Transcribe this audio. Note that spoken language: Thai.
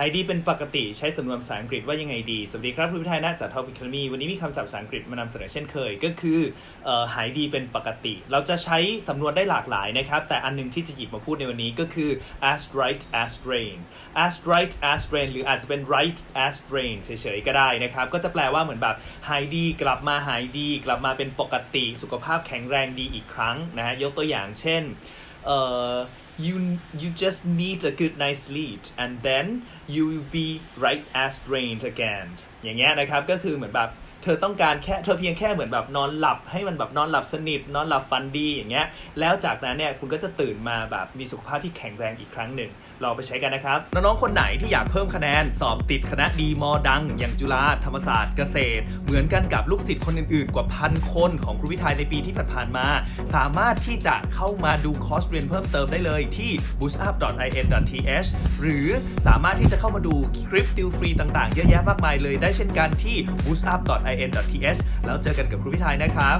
หายดีเป็นปกติใช้สำนวนภาษาอังกฤษว่ายังไงดี สวัสดีครับคุณพิทายนะจากทอพิคมีวันนี้มีคำศัพท์ภาษาอังกฤษมานำเสนอเช่นเคย ก็คือหายดีเป็นปกติ เราจะใช้สำนวนได้หลากหลายนะครับ แต่อันหนึงที่จะหยิบมาพูดในวันนี้ก็คือ as right as rain as right as rain หรืออาจจะเป็น right as rain เฉยๆก็ได้นะครับ ก็จะแปลว่าเหมือนแบบหายดีกลับมาหายดี กลับมาเป็นปกติ สุขภาพแข็งแรงดีอีกครั้งนะฮะยกตัวอย่างเช่น you you just need a good night's sleep and then you will be right as rain again อย่างเงี้ยนะครับก็คือเหมือนแบบ เธอต้องการแค่เธอเพียงแค่เหมือนแบบนอนหลับให้มันแบบนอนหลับสนิท นอนหลับฝันดีอย่างเงี้ยแล้วจากนั้นเนี่ยคุณก็จะตื่นมาแบบมีสุขภาพที่แข็งแรงอีกครั้งหนึ่งลองไปใช้กันนะครับ น้องๆ คนไหนที่อยากเพิ่มคะแนน สอบติดคณะดีมอดัง อย่างจุฬาธรรมศาสตร์เกษตร เหมือนกันกับลูกศิษย์คนอื่นๆ กว่าพันคนของครูวิทยในปีที่ผ่านๆมา สามารถที่จะเข้ามาดูคอร์สเรียนเพิ่มเติมได้เลยที่ boostup.in.th หรือสามารถที่จะเข้ามาดูคลิปติวฟรีต่างๆ เยอะแยะมากมายเลยได้เช่นกันที่ bushup.in in th แล้วเจอกันกับครูพิทายนะครับ